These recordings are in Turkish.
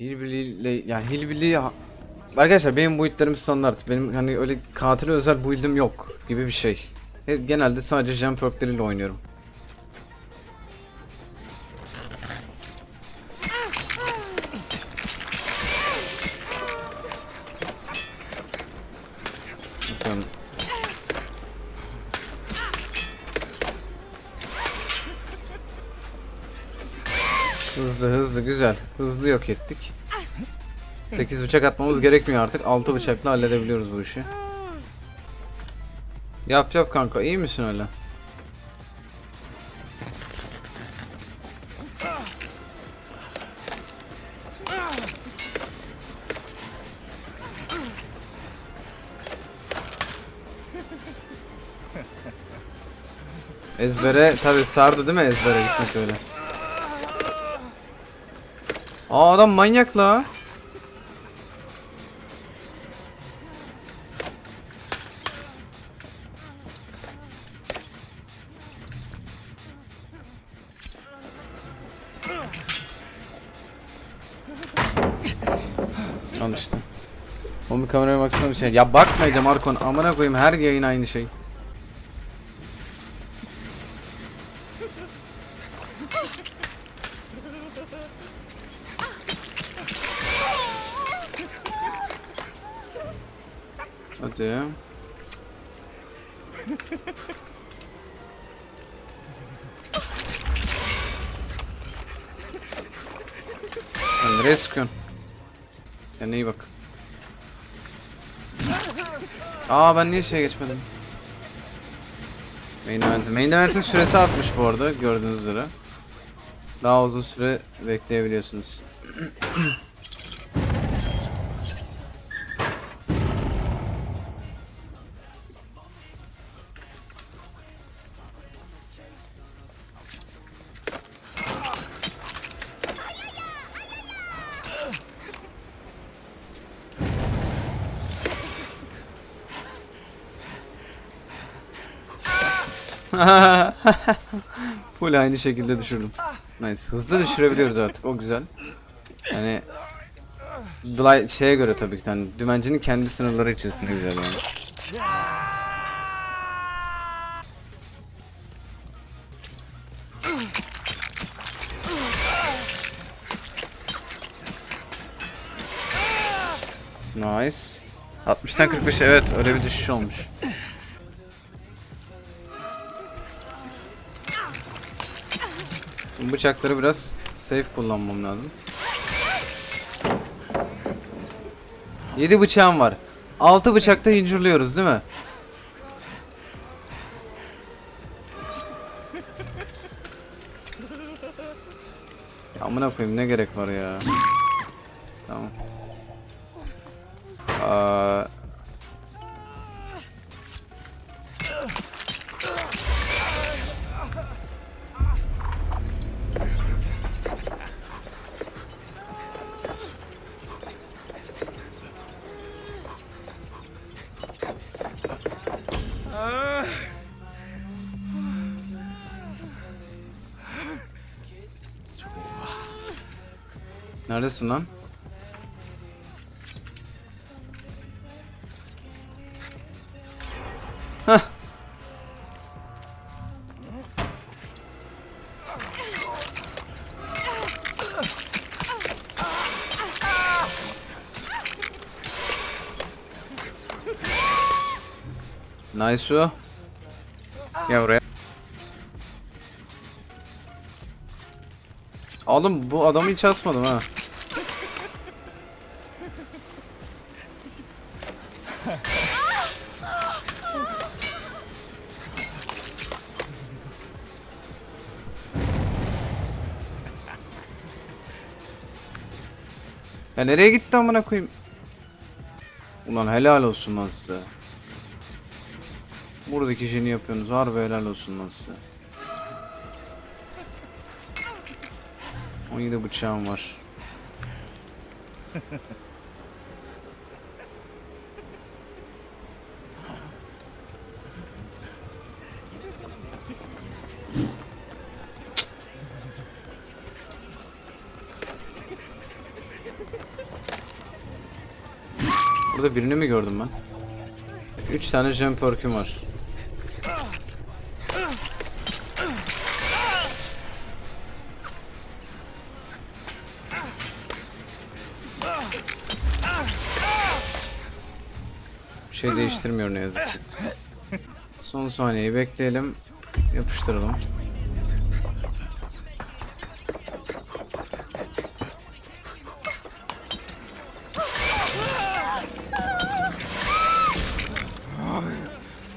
Hillbilly yani Hillbilly Arkadaşlar benim build'lerim standart. Benim hani öyle katile özel build'im yok gibi bir şey. E, Genelde sadece jump perkleriyle oynuyorum. Hızlı hızlı güzel. Hızlı yok ettik. 8 bıçak atmamız gerekmiyor artık. 6 bıçakla halledebiliyoruz bu işi. Yap yap kanka iyi misin öyle? Ezbere tabi sardı değil mi ezbere gitmek öyle. Aa adam manyak la. Al işte. O bir kameraya baksana bir şey. Ya bakmayacağım Arkon. Amına koyayım her yayın aynı şey. Hadi. Sen nereye sıkıyorsun? Kendine iyi bak. Aa ben niye şeye geçmedim? Main event. Main event'in süresi artmış bu arada gördüğünüz üzere. Daha uzun süre bekleyebiliyorsunuz. Full aynı şekilde düşürdüm. Nice. Hızlı düşürebiliyoruz artık. O güzel. Yani Dly şeye göre tabii ki yani dümencinin kendi sınırları içerisinde güzel yani. Nice. 60'tan 45 evet öyle bir düşüş olmuş. Bıçakları biraz safe kullanmam lazım. 7 bıçağım var. 6 bıçakta injurluyoruz değil mi? Ya amına koyayım ne gerek var ya. Tamam. Aa, neredesin lan? Hah. Nice o. Gel buraya. Oğlum bu adamı hiç asmadım ha. Ya nereye gitti amına koyayım? Ulan helal olsun lan size. Buradaki işini yapıyorsunuz. Harbi helal olsun lan size. 17 bıçağım var. Burada birini mi gördüm ben? 3 tane jump perk'üm var. Bir şey değiştirmiyor ne yazık ki. Son saniyeyi bekleyelim. Yapıştıralım.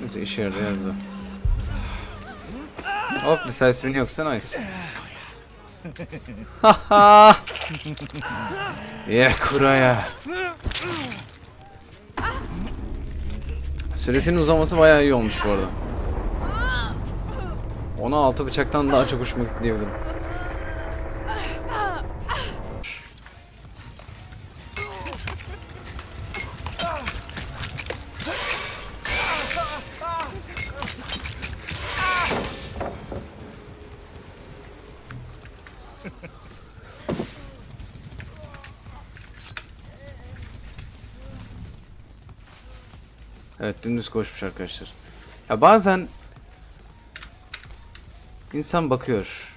Neyse işe yaradı. Hop decisive'in yoksa nice. Haha. Yere kuraya. Süresinin uzaması bayağı iyi olmuş bu arada. Ona altı bıçaktan daha çok hoşuma gitti diyebilirim. Evet dümdüz koşmuş arkadaşlar. Ya bazen insan bakıyor.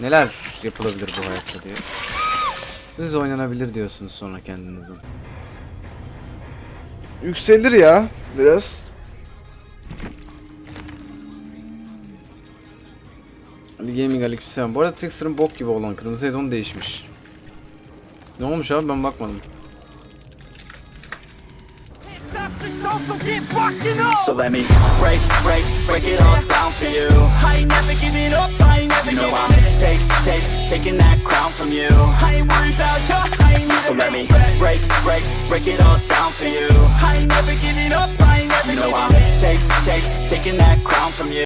Neler yapılabilir bu hayatta diye. Düz oynanabilir diyorsunuz sonra kendinizin. Yükselir ya biraz. Ali Gaming aleykümselam. Bu arada Trickster'ın bok gibi olan kırmızı edon değişmiş. Ne olmuş abi ben bakmadım. Stop so get rocking up. So let me break, break, break it all down for you. I ain't never giving up, I ain't never You know I'm take, take, taking that crown from you. I ain't worried about ya, I ain't So never let me break, break, break it all down for you. I ain't never giving up, I ain't never You know I'm take, take, taking that crown from you.